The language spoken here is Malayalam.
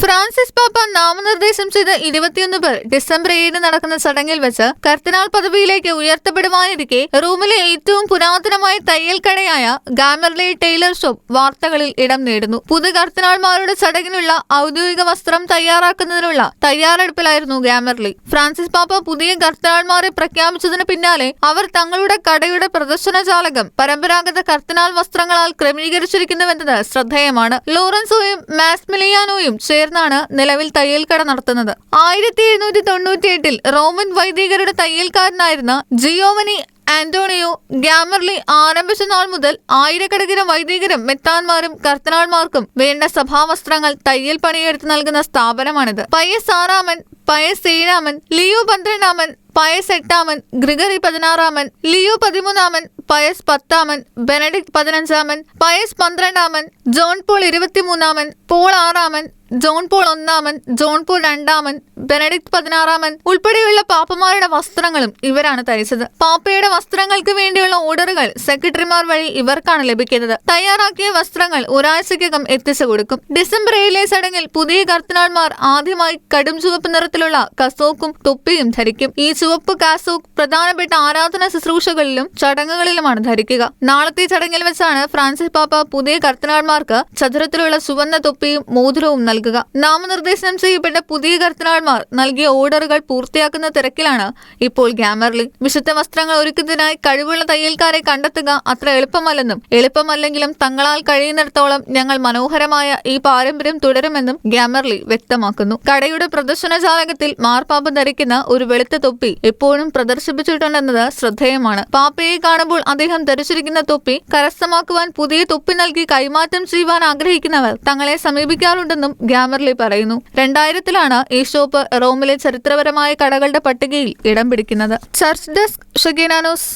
ഫ്രാൻസിസ് പാപ്പ നാമനിർദ്ദേശം ചെയ്ത ഇരുപത്തിയൊന്ന് പേർ ഡിസംബർ ഏഴിന് നടക്കുന്ന ചടങ്ങിൽ വെച്ച് കർത്തനാൾ പദവിയിലേക്ക് ഉയർത്തപ്പെടുവാനിരിക്കെ റൂമിലെ ഏറ്റവും പുരാതനമായ തയ്യൽ കടയായ ഗാമർലെ ടൈലർ ഷോപ്പ് വാർത്തകളിൽ ഇടം നേടുന്നു. പുതു കർത്തനാൾമാരുടെ ചടങ്ങിനുള്ള ഔദ്യോഗിക വസ്ത്രം തയ്യാറാക്കുന്നതിനുള്ള തയ്യാറെടുപ്പിലായിരുന്നു ഗാമർലി. ഫ്രാൻസിസ് പാപ്പ പുതിയ കർത്തനാൾമാരെ പ്രഖ്യാപിച്ചതിന് പിന്നാലെ അവർ തങ്ങളുടെ കടയുടെ പ്രദർശനജാലകം പരമ്പരാഗത കർത്തനാൾ വസ്ത്രങ്ങളാൽ ക്രമീകരിച്ചിരിക്കുന്നുവെന്നത് ശ്രദ്ധേയമാണ്. ലോറൻസോയും മാസ്മിലിയാനോയും ചേർന്നാണ് നിലവിൽ തയ്യൽക്കട കട നടത്തുന്നത്. ആയിരത്തി എഴുന്നൂറ്റി തൊണ്ണൂറ്റി എട്ടിൽ റോമൻ വൈദികരുടെ തയ്യൽക്കാരനായിരുന്ന ജിയോവനി ആന്റോണിയോ ഗ്യാമർലി ആരംഭിച്ച നാൾ മുതൽ ആയിരക്കണക്കിന് വൈദികരും മെത്താന്മാരും കർത്തനാൾമാർക്കും വേണ്ട സഭാവസ്ത്രങ്ങൾ തയ്യൽ പണിയെടുത്ത് നൽകുന്ന സ്ഥാപനമാണിത്. പയ്യസ് ആറാമൻ പയസ് ഏഴാമൻ ലിയോ പന്ത്രണ്ടാമൻ പയസ് എട്ടാമൻ ഗ്രിഗറി പതിനാറാമൻ ലിയോ പതിമൂന്നാമൻ പയസ് പത്താമൻ ബെനഡിക്ട് പതിനഞ്ചാമൻ പയസ് പന്ത്രണ്ടാമൻ ജോൺ പോൾ ഇരുപത്തിമൂന്നാമൻ പോൾ ആറാമൻ ജോൺ പോൾ ഒന്നാമൻ ജോൺ പോൾ രണ്ടാമൻ ബെനഡിക്ട് പതിനാറാമൻ ഉൾപ്പെടെയുള്ള പാപ്പമാരുടെ വസ്ത്രങ്ങളും ഇവരാണ് തരിച്ചത് പാപ്പയുടെ വസ്ത്രങ്ങൾക്ക് വേണ്ടിയുള്ള ഓർഡറുകൾ സെക്രട്ടറിമാർ വഴി ഇവർക്കാണ് ലഭിക്കുന്നത്. തയ്യാറാക്കിയ വസ്ത്രങ്ങൾ ഒരാഴ്ചയ്ക്കകം എത്തിച്ചു കൊടുക്കും. ഡിസംബർ ഏഴിലെ ചടങ്ങിൽ പുതിയ കർത്തനാൾമാർ ആദ്യമായി കടും ചുവപ്പ് നിറത്തിലുള്ള കസോക്കും തൊപ്പിയും ധരിക്കും. ഈ ചുവപ്പ് കാസോക്ക് പ്രധാനപ്പെട്ട ആരാധന ശുശ്രൂഷകളിലും ചടങ്ങുകളിലുമാണ് ധരിക്കുക. നാളത്തെ ചടങ്ങിൽ വെച്ചാണ് ഫ്രാൻസിസ് പാപ്പ പുതിയ കർത്തനാൾമാർക്ക് ചതുരത്തിലുള്ള സുവർണ തൊപ്പിയും മോതിരവും നൽകുക. നാമനിർദ്ദേശം ചെയ്യപ്പെട്ട പുതിയ കർത്തനാൾമാർ നൽകിയ ഓർഡറുകൾ പൂർത്തിയാക്കുന്ന തിരക്കിലാണ് ഇപ്പോൾ ഗ്യാമർലി വിശുദ്ധ വസ്ത്രങ്ങൾ ഒരുക്കുന്നതിനായി കഴിവുള്ള തയ്യൽക്കാരെ കണ്ടെത്തുക അത്ര എളുപ്പമല്ലെന്നും എളുപ്പമല്ലെങ്കിലും തങ്ങളാൽ കഴിയുന്നിടത്തോളം ഞങ്ങൾ മനോഹരമായ ഈ പാരമ്പര്യം തുടരുമെന്നും ഗ്യാമർലി വ്യക്തമാക്കുന്നു. കടയുടെ പ്രദർശനജാലകത്തിൽ മാർപ്പാപ്പ ധരിക്കുന്ന ഒരു വെളുത്ത തൊപ്പി എപ്പോഴും പ്രദർശിപ്പിച്ചിട്ടുണ്ടെന്നത് ശ്രദ്ധേയമാണ്. പാപ്പയെ കാണുമ്പോൾ അദ്ദേഹം ധരിച്ചിരിക്കുന്ന തൊപ്പി കരസ്ഥമാക്കുവാൻ പുതിയ തൊപ്പി നൽകി കൈമാറ്റം ചെയ്യുവാൻ ആഗ്രഹിക്കുന്നവർ തങ്ങളെ സമീപിക്കാറുണ്ടെന്നും ഗ്യാമർലി പറയുന്നു. രണ്ടായിരത്തിലാണ് ഈ ഷോപ്പ് റോമിലെ ചരിത്രപരമായ കടകളുടെ പട്ടികയിൽ ഇടം പിടിക്കുന്നത്. Church desk ഷഗീനാനോസ്